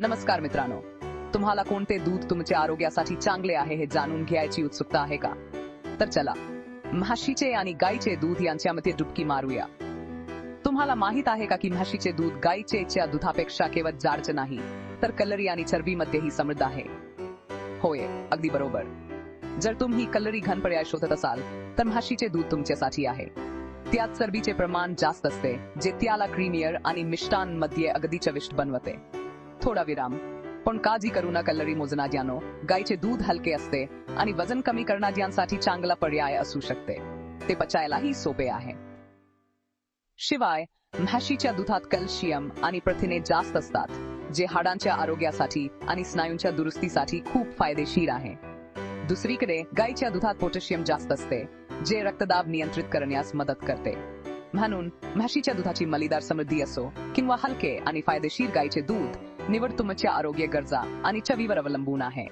नमस्कार मित्रांनो. तुम्हाला कोणते दूध तुमच्या आरोग्यासाठी चांगले आहे हे जाणून घ्यायची उत्सुकता आहे का? तर चला म्हशीचे आणि गायीचे दूध यांच्यामध्ये डुबकी मारूया. तुम्हाला माहीत आहे का की म्हशीचे दूध गाईचे दुधापेक्षा केवळ जाडच नाही तर कलरी आणि चरबीमध्येही समृद्ध आहे? होय अगदी बरोबर. जर तुम्ही कलरी घन पर्याय शोधत असाल तर म्हशीचे दूध तुमच्यासाठी आहे. त्यात चरबीचे प्रमाण जास्त असते जे त्याला क्रीमियर आणि मिष्टांमध्ये अगदी चविष्ट बनवते. थोडा विराम. पण काळजी करू नका कलरी मोजणाऱ्यानो गाईचे दूध हलके असते आणि वजन कमी करणाऱ्यांसाठी चांगला पर्याय असू शकते. ते पचायलाही सोपे आहे. शिवाय म्हशीच्या दुधात कॅल्शियम आणि प्रथिने जास्त असतात जे हाडांच्या आरोग्यासाठी आणि स्नायूंच्या दुरुस्तीसाठी खूप फायदेशीर आहे. दुसरीकडे गायीच्या दुधात पोटॅशियम जास्त असते जे रक्तदाब नियंत्रित करण्यास मदत करते. म्हणून म्हशीच्या दुधाची मलिदार समृद्धी असो किंवा हलके आणि फायदेशीर गायीचे दूध निवड तुमच्या आरोग्य गरजा आणि चवीवर अवलंबून आहे.